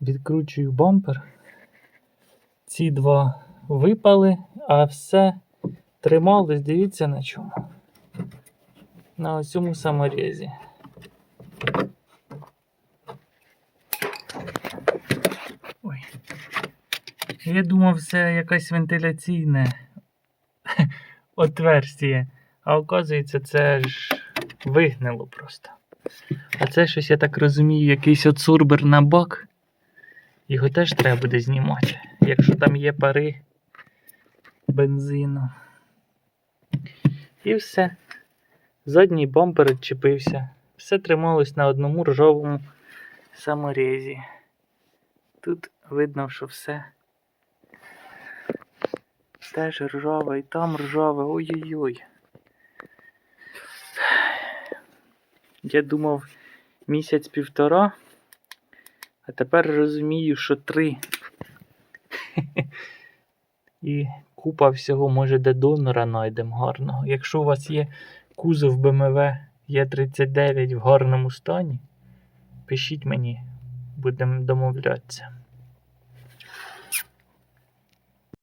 Відкручую бампер. Ці два випали, а все трималось, дивіться на чому. На цьому саморізі. Ой. Я думав, це якесь вентиляційне отверстіє. А оказується, це ж вигнило просто. А це щось, я так розумію, якийсь от сурбер на бак. Його теж треба буде знімати, якщо там є пари бензину. І все. Задній бампер відчепився. Все трималось на одному ржавому саморезі. Тут видно, що все теж ржаве, і там ржаве. Ой-ой-ой. Я думав місяць-півтора, а тепер розумію, що три. І купа всього, може, де донора знайдемо гарного. Якщо у вас є кузов БМВ Е39 в гарному стані, пишіть мені, будемо домовлятися.